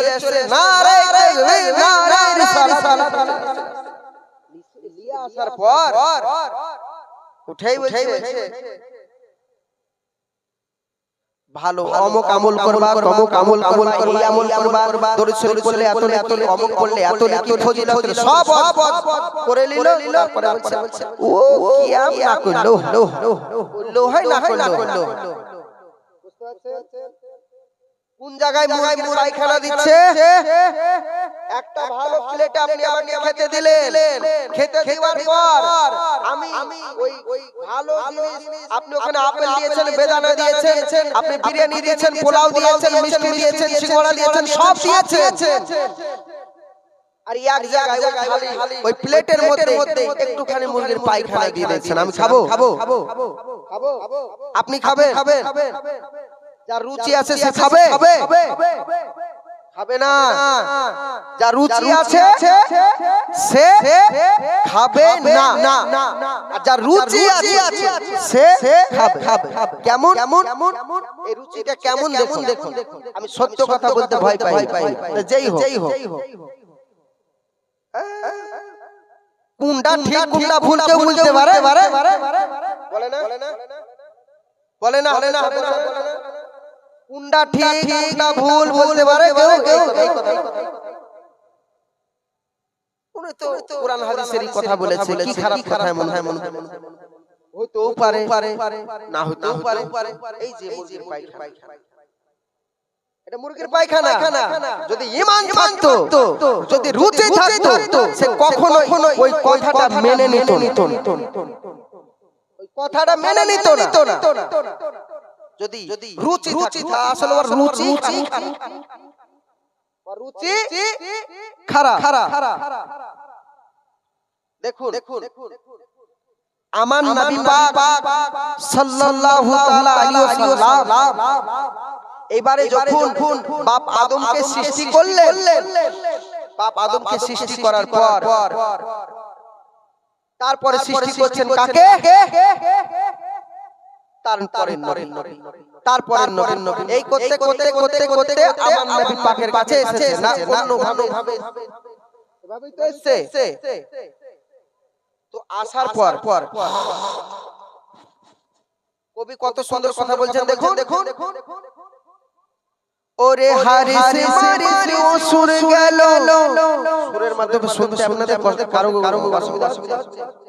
চলে এসেছে নারে তাকবীর নারে রিসালাত। নিয়ে আসার পর উঠেই বলছে ভালো অমুক আমল করবা তমুক আমল আমল করবা এই আমল করবা দরুদ শরীফ পড়লে এত এত অমুক করলে এত নাকি ফজিলত সব করে নিল তারপরে বলছে ও কি আম না করল করল হয় না করল। কোন জায়গায় মুরাই মুরাইখানা দিচ্ছে? একটা ভালো প্লেট আপনি আমাকে খেতে দিলেন। খেতে দেওয়ার পর আমি ওই ওই ভালো জিনিস আপনি ওখানে আপেল দিয়েছেন বেদানা দিয়েছেন আপনি বিরিয়ানি দিয়েছেন পোলাও দিয়েছেন মিষ্টি দিয়েছেন সিঙ্গাড়া দিয়েছেন সব দিয়েছেন। আর এক জায়গায় ওই প্লেটের মধ্যে একটুখানি মুরগির পায়খানা দিয়ে দিয়েছেন। আমি খাব? খাব? খাব? আপনি খাবেন? খাবেন? যার রুচি আছে সে খাবে। খাবে। না। যার রুচি আছে সে খাবে না। আর যার রুচি আছে সে খাবে। কেমন? কেমন? এই রুচিটা কেমন দেখুন দেখুন আমি সত্য কথা বলতে ভয় পাই। যেই হোক। যেই হোক। কোনটা ঠিক কোনটা ভুল কেউ বলতে পারে। বলে না? বলে না? বলে না? বলে না? কোনটা ঠিক কোনটা ভুল বলতে পারে কেউ কেউ উনি তো কোরআন হাদিসেরই কথা বলেছে কি খারাপ কথা মনে হয় মনে হয় হইতেও পারে না হইতেও পারে। এই যে মুরগির পায়খানা। এটা মুরগির পায়খানা। যদি ইমান থাকতো যদি রুচি থাকতো সে কখনো ওই কথাটা মেনে নিত ওই কথাটা মেনে নিত না। যদি রুচি রুচি আসলে ওর রুচি রুচি খারাপ। খারাপ। দেখুন দেখুন। আমার নবী পাক সাল্লাল্লাহু তাআলা আলাইহি ওয়াসাল্লাম। এবারে যখন বাপ আদমকে সৃষ্টি করলেন। বাপ আদমকে সৃষ্টি করার পর। তারপরে সৃষ্টি করছেন কাকে? তারপরে নবী। তারপরে নবী। এই করতে করতে করতে করতে আমার নবী পাকের কাছে এসেছে না? অন্য ভাবে এভাবেই তো এসেছে। তো আসার পর পর। কবি কত সুন্দর কথা বলছেন দেখুন। দেখুন। ওরে হারিস মারিস ও সুর গেল। সুরের মাধ্যমে শুনতে আপনাদের কারও কারও অসুবিধা